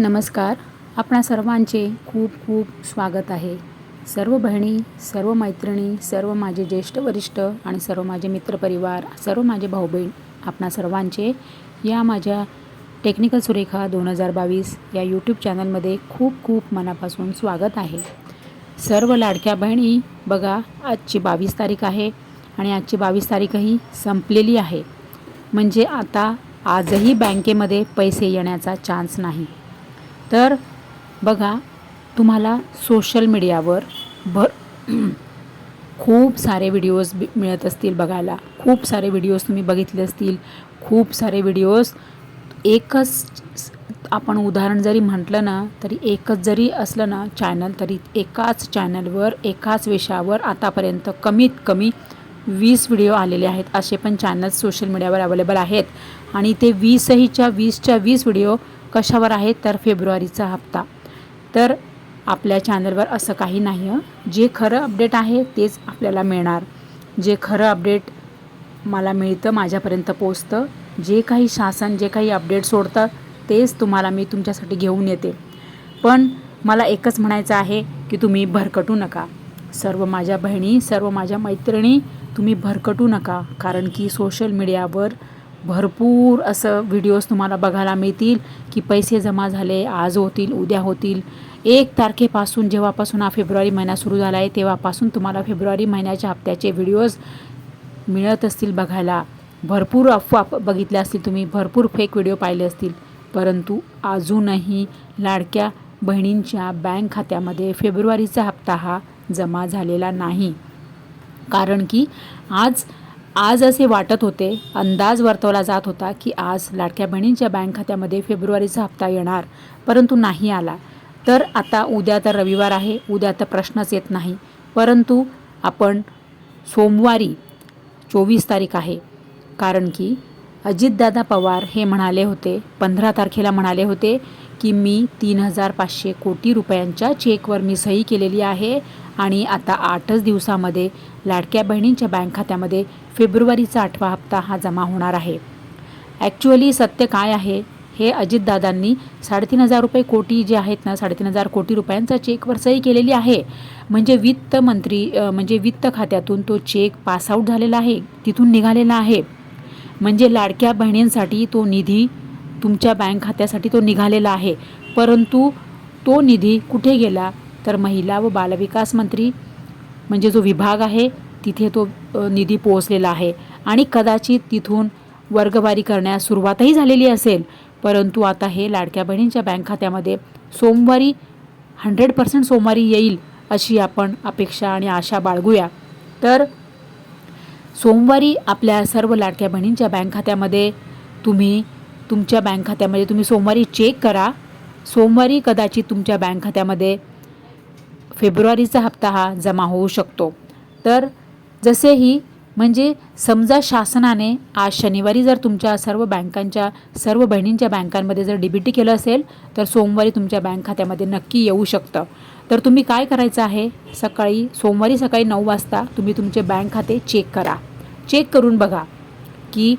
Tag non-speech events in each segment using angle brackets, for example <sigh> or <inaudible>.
नमस्कार. आपणा सर्वांचे खूप खूप स्वागत आहे. सर्व बहिणी सर्व मैत्रिणी सर्व माझे ज्येष्ठ वरिष्ठ आणि सर्व माझे मित्रपरिवार सर्व माझे भाऊ बहीण आपणा सर्वांचे या माझ्या टेक्निकल सुरेखा दोन हजार बावीस या यूट्यूब चॅनलमध्ये खूप खूप मनापासून स्वागत आहे. सर्व लाडक्या बहिणी बघा आजची बावीस तारीख आहे आणि आजची बावीस तारीखही संपलेली आहे. म्हणजे आता आजही बँकेमध्ये पैसे येण्याचा चान्स नाही. तर बघा तुम्हाला सोशल मीडियावर भर <clears throat> खूप सारे व्हिडिओज बी- मिळत असतील बघायला. खूप सारे व्हिडिओज तुम्ही बघितले असतील. खूप सारे व्हिडिओज एकच आपण उदाहरण जरी म्हटलं ना तरी एकच जरी असलं ना चॅनल तरी एकाच चॅनलवर एकाच विषयावर आतापर्यंत कमीत कमी वीस व्हिडिओ आलेले आहेत. असे पण चॅनल्स सोशल मीडियावर अवेलेबल आहेत. आणि ते वीसहीच्या वीसच्या वीस व्हिडिओ कशावर आहे तर फेब्रुवारीचा हप्ता. तर आपल्या चॅनलवर असं काही नाही जे खरं अपडेट आहे तेच आपल्याला मिळणार. जे खरं अपडेट मला मिळतं माझ्यापर्यंत पोचतं जे काही शासन जे काही अपडेट सोडतं तेच तुम्हाला मी तुमच्यासाठी घेऊन येते. पण मला एकच म्हणायचं आहे की तुम्ही भरकटू नका. सर्व माझ्या बहिणी सर्व माझ्या मैत्रिणी तुम्ही भरकटू नका. कारण की सोशल मीडियावर भरपूर असं व्हिडिओज तुम्हाला बघायला मिळतील की पैसे जमा झाले आज होतील उद्या होतील. एक तारखेपासून जेव्हापासून हा फेब्रुवारी महिना सुरू झाला आहे तेव्हापासून तुम्हाला फेब्रुवारी महिन्याच्या हप्त्याचे व्हिडिओज मिळत असतील बघायला. भरपूर अफवा बघितल्या असतील तुम्ही भरपूर फेक व्हिडिओ पाहिले असतील. परंतु अजूनही लाडक्या बहिणींच्या बँक खात्यामध्ये फेब्रुवारीचा हप्ता हा जमा झालेला नाही. कारण की आज आज असे वाटत होते अंदाज वर्तवला जात होता की आज लाडक्या बहिणींच्या बँक खात्यामध्ये फेब्रुवारीचा हप्ता येणार परंतु नाही आला. तर आता उद्या तर रविवार आहे उद्या तर प्रश्नच येत नाही. परंतु आपण सोमवारी चोवीस तारीख आहे. कारण की अजितदादा पवार हे म्हणाले होते पंधरा तारखेला म्हणाले होते की मी तीन हजार पाचशे कोटी रुपयांच्या चेकवर मी सही केलेली आहे आणि आता आठच दिवसामध्ये लाडक्या बहिणींच्या बँक खात्यामध्ये फेब्रुवारीचा आठवा हप्ता हा जमा होणार आहे. ॲक्च्युअली सत्य काय आहे? हे अजितदादांनी साडेतीन हजार रुपये कोटी जे आहेत ना साडेतीन हजार कोटी रुपयांचा चेकवर सही केलेली आहे. म्हणजे वित्त मंत्री म्हणजे वित्त खात्यातून तो चेक पासआउट झालेला आहे तिथून निघालेला आहे. म्हणजे लाडक्या बहिणींसाठी तो निधी तुमच्या बँक खात्यासाठी तो निघालेला आहे. परंतु तो निधी कुठे गेला? तर महिला व बालविकास मंत्री म्हणजे जो विभाग आहे तिथे तो निधी पोहोचलेला आहे. आणि कदाचित तिथून वर्गवारी करण्यास सुरुवातही झालेली असेल. परंतु आता हे लाडक्या बहिणींच्या बँक खात्यामध्ये सोमवारी हंड्रेड पर्सेंट सोमवारी येईल अशी आपण अपेक्षा आणि आशा बाळगूया. तर सोमवारी आपल्या सर्व लाडक्या बहिणींच्या बँक खात्यामध्ये तुम्ही तुमच्या बँक खात्यामध्ये तुम्ही सोमवारी चेक करा. सोमवारी कदाचित तुमच्या बँक खात्यामध्ये फेब्रुवारीचा हप्ता हा जमा होऊ शकतो. तर जसेही म्हणजे समजा शासनाने आज शनिवारी जर तुमच्या सर्व बँकांच्या सर्व बहिणींच्या बँकांमध्ये जर डी बी टी केलं असेल तर सोमवारी तुमच्या बँक खात्यामध्ये नक्की येऊ शकतं. तर तुम्ही काय करायचं आहे? सकाळी सोमवारी सकाळी नऊ वाजता तुम्ही तुमचे बँक खाते चेक करा. चेक करून बघा की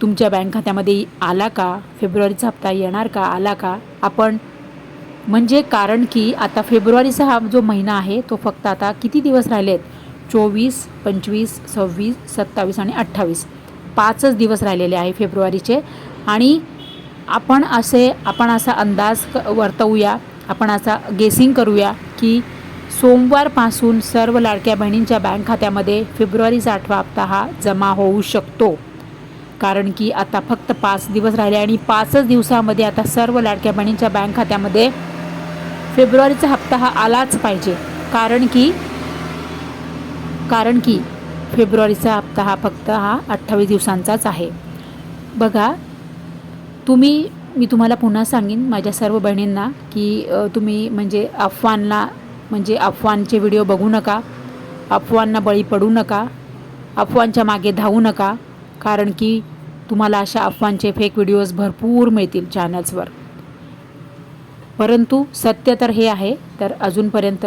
तुमच्या बँक खात्यामध्ये आला का? फेब्रुवारीचा हप्ता येणार का? आला का? आपण म्हणजे कारण की आता फेब्रुवारीचा हा जो महिना आहे तो फक्त आता किती दिवस राहिले आहेत चोवीस पंचवीस सव्वीस सत्तावीस आणि अठ्ठावीस. पाचच दिवस राहिलेले आहे फेब्रुवारीचे. आणि आपण असे आपण असा अंदाज क वर्तवूया आपण असा गेसिंग करूया की सोमवारपासून सर्व लाडक्या बहिणींच्या बँक खात्यामध्ये फेब्रुवारीचा आठवा हप्ता हा जमा होऊ शकतो. कारण की आता फक्त पाच दिवस राहिले आणि पाचच दिवसामध्ये आता सर्व लाडक्या बहिणींच्या बँक खात्यामध्ये फेब्रुवारीचा हप्ता हा आलाच पाहिजे. कारण की कारण की फेब्रुवारीचा हप्ता हा फक्त हा अठ्ठावीस दिवसांचाच आहे. बघा तुम्ही मी तुम्हाला पुन्हा सांगेन माझ्या सर्व बहिणींना की तुम्ही म्हणजे अफवांना म्हणजे अफवांचे व्हिडिओ बघू नका अफवांना बळी पडू नका अफवांच्या मागे धावू नका कारण की तुम्हाला अशा अफवांचे फेक व्हिडिओज भरपूर मिळतील चॅनल्सवर परंतु सत्य तर हे आहे तर अजूनपर्यंत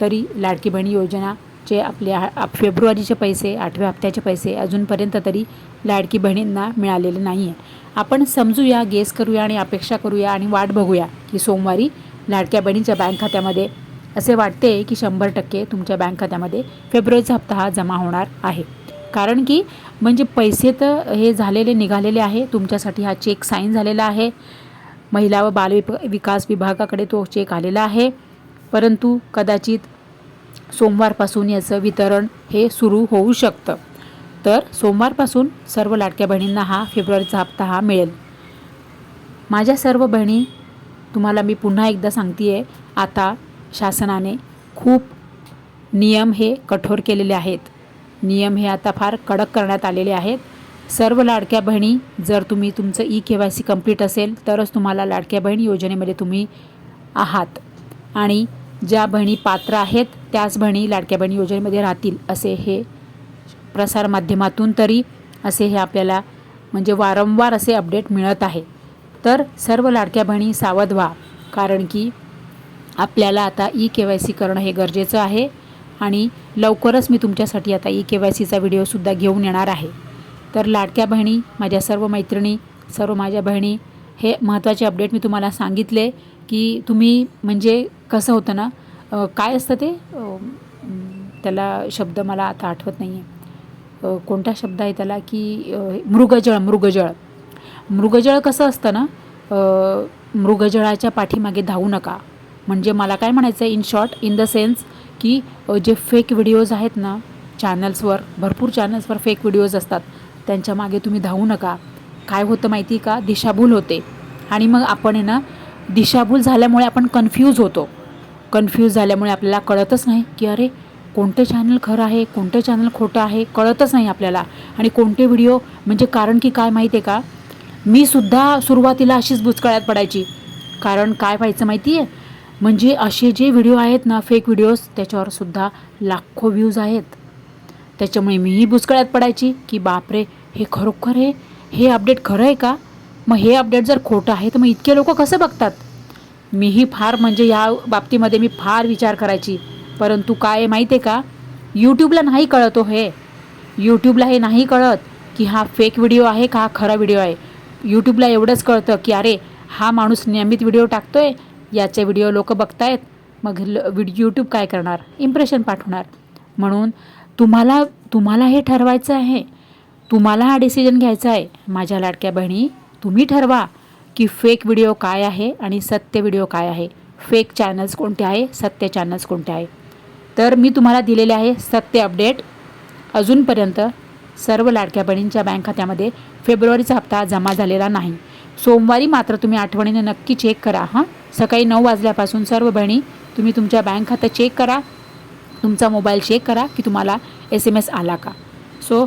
तरी लाडकी बहिणी योजना जे आपले फेब्रुवारीचे पैसे आठव्या हप्त्याचे पैसे अजूनपर्यंत तरी लाडकी बहिणींना मिळालेले नाही आहे आपण समजूया गेस करूया आणि अपेक्षा करूया आणि वाट बघूया की सोमवारी लाडक्या बहिणीच्या बँक खात्यामध्ये असे वाटते की शंभर टक्के तुमच्या बँक खात्यामध्ये फेब्रुवारीचा हप्ता हा जमा होणार आहे. कारण की म्हणजे पैसे तर हे झालेले निघालेले आहे. तुमच्यासाठी हा चेक साईन झालेला आहे. महिला व बाल विकास विभागाकडे तो चेक आलेला आहे. परंतु कदाचित सोमवारपासून याचं वितरण हे सुरू होऊ शकतं. तर सोमवारपासून सर्व लाडक्या बहिणींना हा फेब्रुवारीचा हप्ता हा मिळेल. माझ्या सर्व बहिणी तुम्हाला मी पुन्हा एकदा सांगते आहे आता शासनाने खूप नियम हे कठोर केलेले आहेत. नियम हे आता फार कडक करण्यात आलेले आहेत. सर्व लाडक्या बहिणी जर तुम्ही तुमचं E K Y C complete असेल तरच तुम्हाला लाडक्या बहीण योजनेमध्ये तुम्ही आहात. आणि ज्या बहिणी पात्र आहेत त्याच बहिणी लाडक्या बहीण योजनेमध्ये राहतील असे हे प्रसारमाध्यमातून तरी असे हे आपल्याला म्हणजे वारंवार असे अपडेट मिळत आहे. तर सर्व लाडक्या बहिणी सावध व्हा कारण की आपल्याला आता ई के वाय सी करणं हे गरजेचं आहे. आणि लवकरच मी तुमच्यासाठी आता ई के वाय सीचा व्हिडिओसुद्धा घेऊन येणार आहे. तर लाडक्या बहिणी माझ्या सर्व मैत्रिणी सर्व माझ्या बहिणी हे महत्त्वाचे अपडेट मी तुम्हाला सांगितले की तुम्ही म्हणजे कसं होतं ना काय असतं ते? त्याला शब्द मला आता आठवत नाही आहे कोणता शब्द आहे त्याला की मृगजळ मृगजळ. मृगजळ कसं असतं ना मृगजळाच्या पाठीमागे धावू नका. म्हणजे मला काय म्हणायचं आहे in short in the sense की जे फेक व्हिडिओज आहेत ना चॅनल्सवर भरपूर चॅनल्सवर फेक व्हिडिओज असतात. त्यांच्या मागे तुम्ही धावू नका. काय होतं माहिती का? दिशाभूल होते. आणि मग आपण आहे ना दिशाभूल झाल्यामुळे आपण कन्फ्यूज होतो. कन्फ्यूज झाल्यामुळे आपल्याला कळतच नाही की अरे कोणतं चॅनल खरं आहे कोणतं चॅनल खोटं आहे कळतच नाही आपल्याला. आणि कोणते व्हिडिओ म्हणजे कारण की काय माहिती आहे का? मी सुद्धा सुरुवातीला अशीच बुचकळ्यात पडायची. कारण काय व्हायचं माहिती आहे म्हणजे असे जे व्हिडिओ आहेत ना फेक व्हिडिओज त्याच्यावर सुद्धा लाखो व्ह्यूज आहेत. त्याच्यामुळे मीही बुचकळ्यात पडायची की बापरे हे खरोखर आहे हे अपडेट खरं आहे का? मग हे अपडेट जर खोटं आहे तर मग इतके लोक कसं बघतात? मीही फार म्हणजे या बाबतीमध्ये मी फार विचार करायची. परंतु काय आहे माहिती आहे का यूट्यूबला नाही कळतो हे. यूट्यूबला हे नाही कळत की हा फेक व्हिडिओ आहे का हा खरा व्हिडिओ आहे. यूट्यूबला एवढंच कळतं की अरे हा माणूस नियमित व्हिडिओ टाकतोय याचे व्हिडिओ लोक बघतायत. मग व्हिडिओ यूट्यूब काय करणार? इम्प्रेशन पाठवणार. म्हणून तुम्हाला तुम्हाला हे ठरवायचं आहे. तुम्हाला हा डिसिजन घ्यायचा आहे. माझ्या लाडक्या बहिणी तुम्ही ठरवा की फेक व्हिडिओ काय आहे आणि सत्य व्हिडिओ काय आहे. फेक चॅनल्स कोणते आहे? सत्य चॅनल्स कोणते आहे? तर मी तुम्हाला दिलेले आहे सत्य अपडेट अजूनपर्यंत सर्व लाडक्या बहिणींच्या बँक खात्यामध्ये फेब्रुवारीचा हप्ता जमा झालेला नाही. सोमवारी मात्र तुम्ही आठवणीने नक्की चेक करा हां. सकाळी नऊ वाजल्यापासून सर्व बहिणी तुम्ही तुमच्या बँक खातं चेक करा. तुमचा मोबाईल चेक करा की तुम्हाला एस एम एस आला का. सो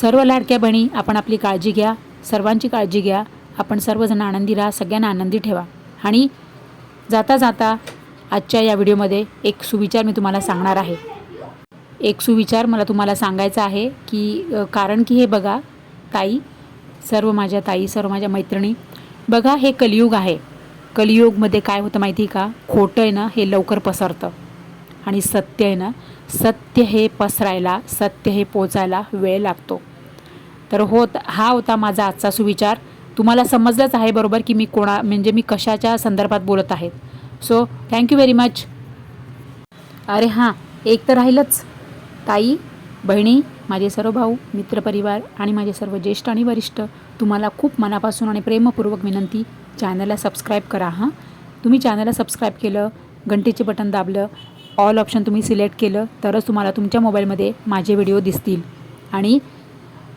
सर्व लाडक्या बहिणी आपण आपली काळजी घ्या. सर्वांची काळजी घ्या. आपण सर्वजण आनंदी राहा. सगळ्यांना आनंदी ठेवा. आणि जाता जाता आजच्या या व्हिडिओमध्ये एक सुविचार मी तुम्हाला सांगणार आहे. एक सुविचार मला तुम्हाला सांगायचा आहे की कारण की हे बघा ताई सर्व माझ्या ताई सर्व माझ्या मैत्रिणी बघा हे कलियुग आहे. कलियुगमध्ये काय होतं माहिती आहे का? खोटं आहे ना हे लवकर पसरतं. आणि सत्य आहे ना सत्य हे पसरायला सत्य हे पोचायला वेळ लागतो. तर होत हा होता माझा आजचा सुविचार. तुम्हाला समजलंच आहे बरोबर की मी कोणा म्हणजे मी कशाच्या संदर्भात बोलत आहे. सो थँक्यू व्हेरी मच अरे हां एक तर राहिलंच. ताई बहिणी माझे सर्व भाऊ मित्रपरिवार आणि माझे सर्व ज्येष्ठ आणि वरिष्ठ तुम्हाला खूप मनापासून आणि प्रेमपूर्वक विनंती. चॅनलला सबस्क्राईब करा हां. तुम्ही चॅनलला सबस्क्राईब केलं घंटेचे बटन दाबलं ऑल ऑप्शन तुम्ही सिलेक्ट केलं तरच तुम्हाला तुमच्या मोबाईलमध्ये माझे व्हिडिओ दिसतील. आणि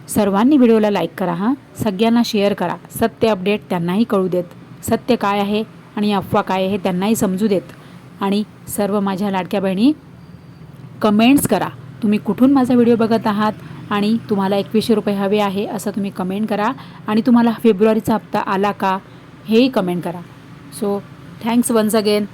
सर्वांनी व्हिडिओला लाईक करा हां. सगळ्यांना शेअर करा. सत्य अपडेट त्यांनाही कळू देत. सत्य काय आहे आणि अफवा काय आहे त्यांनाही समजू देत. आणि सर्व माझ्या लाडक्या बहिणी कमेंट्स करा. तुम्ही कुठून माझा व्हिडिओ बघत आहात आणि तुम्हाला एकवीसशे रुपये हवे आहे असं तुम्ही कमेंट करा. आणि तुम्हाला फेब्रुवारीचा हप्ता आला का? हेही कमेंट करा. So thanks once again